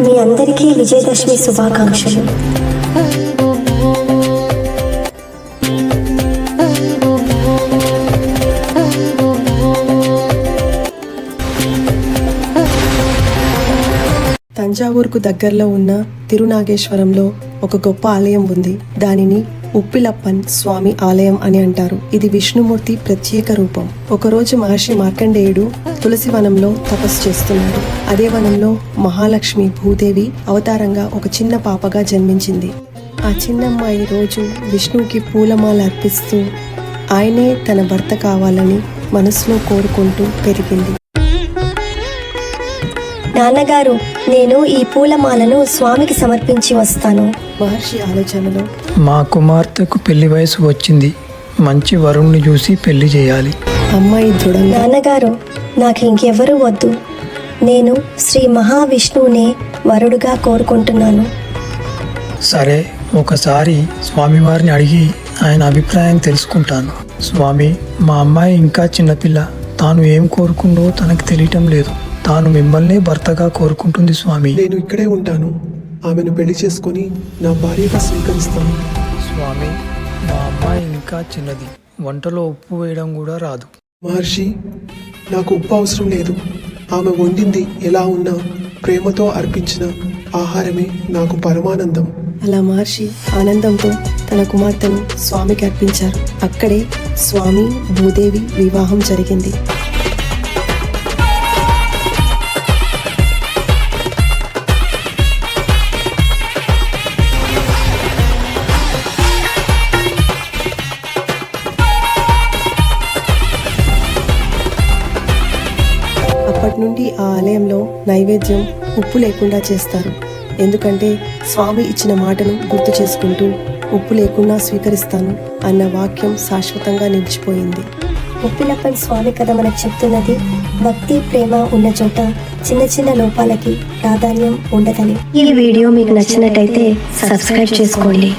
మీ అందరికీ విజయదశమి శుభాకాంక్షలు. తంజావూరుకు దగ్గరలో ఉన్న తిరునాగేశ్వరంలో ఒక గొప్ప ఆలయం ఉంది. దానిని ఉప్పిలప్పన్ స్వామి ఆలయం అని అంటారు. ఇది విష్ణుమూర్తి ప్రత్యేక రూపం. ఒకరోజు మహర్షి మార్కండేయుడు తులసి వనంలో తపస్సు చేస్తున్నాడు. అదే వనంలో మహాలక్ష్మి భూదేవి అవతారంగా ఒక చిన్న పాపగా జన్మించింది. ఆ చిన్నమ్మాయి రోజు విష్ణువుకి పూలమాల అర్పిస్తూ ఆయనే తన భర్త కావాలని మనసులో కోరుకుంటూ పెరిగింది. నాన్నగారు నేను ఈ పూలమాలను స్వామికి సమర్పించి వస్తాను. మహర్షి ఆలోచనలో మా కుమార్తెకు పెళ్ళి వయసు వచ్చింది. మంచి వరుణ్ణి చూసి పెళ్ళి చేయాలి. అమ్మాయి దృఢంగా నాన్నగారు నాకు ఇంకెవరూ వద్దు. నేను శ్రీ మహావిష్ణువునే వరుడుగా కోరుకుంటున్నాను. సరే ఒకసారి స్వామివారిని అడిగి ఆయన అభిప్రాయం తెలుసుకుంటాను. స్వామి మా అమ్మాయి ఇంకా చిన్నపిల్ల. తాను ఏం కోరుకుందో తనకు తెలియటం లేదు. తాను మిమ్మల్నే భర్తగా కోరుకుంటుంది స్వామి. నేను ఇక్కడే ఉంటాను. ఆమెను పెళ్ళి చేసుకొని నా భార్యగా స్వీకరిస్తాను. స్వామి మా అమ్మాయి ఇంకా చిన్నది. వంటలో ఉప్పు వేయడం కూడా రాదు. మహర్షి నాకు ఉప్పు అవసరం లేదు. ఆమె వండింది ఎలా ఉన్నా ప్రేమతో అర్పించిన ఆహారమే నాకు పరమానందం. అలా మహర్షి ఆనందంతో తన కుమార్తెను స్వామికి అర్పించారు. అక్కడే స్వామి భూదేవి వివాహం జరిగింది. అప్పటి నుండి ఆ ఆలయంలో నైవేద్యం ఉప్పు లేకుండా చేస్తారు. ఎందుకంటే స్వామి ఇచ్చిన మాటను గుర్తు చేసుకుంటూ ఉప్పు లేకుండా స్వీకరిస్తాను అన్న వాక్యం శాశ్వతంగా నిలిచిపోయింది. ఉప్పిలప్పన్ స్వామి కథ మనకు చెప్తున్నది భక్తి ప్రేమ ఉన్న చోట చిన్న చిన్న లోపాలకి ప్రాధాన్యం ఉండదని. ఈ వీడియో మీకు నచ్చినట్టయితే సబ్స్క్రైబ్ చేసుకోండి.